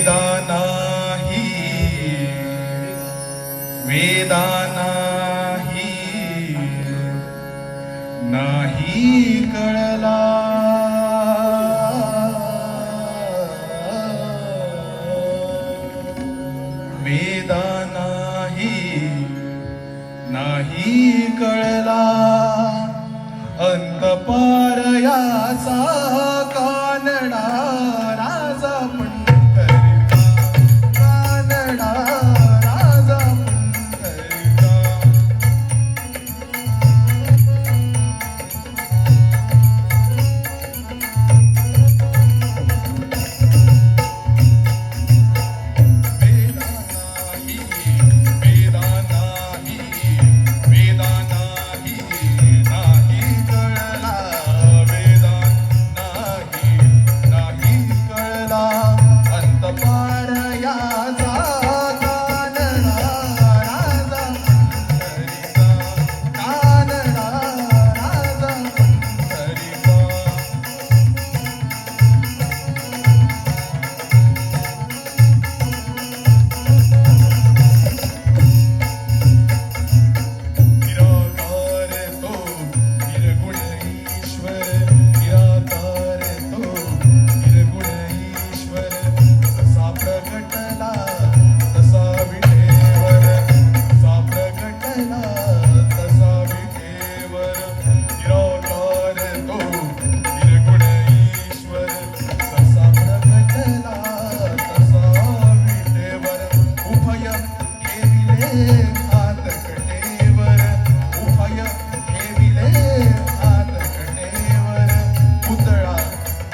वेदा नाही. वेदा नाही. नाही कळला. वेदा नाही. नाही कळला.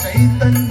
चैतन्य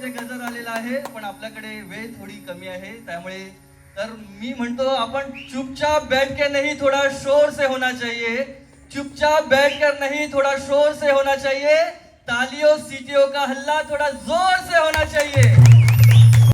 इथे गजर आलेला आहे पण आपल्याकडे वेळ थोडी कमी आहे. त्यामुळे तर मी म्हणतो आपण चुपचाप बैठ के नहीं थोड़ा शोर से होना चाहिए. चुपचाप बैठ कर नहीं थोड़ा शोर से होना चाहिए. तालियों सीटियों का हल्ला थोड़ा जोर से होना चाहिए.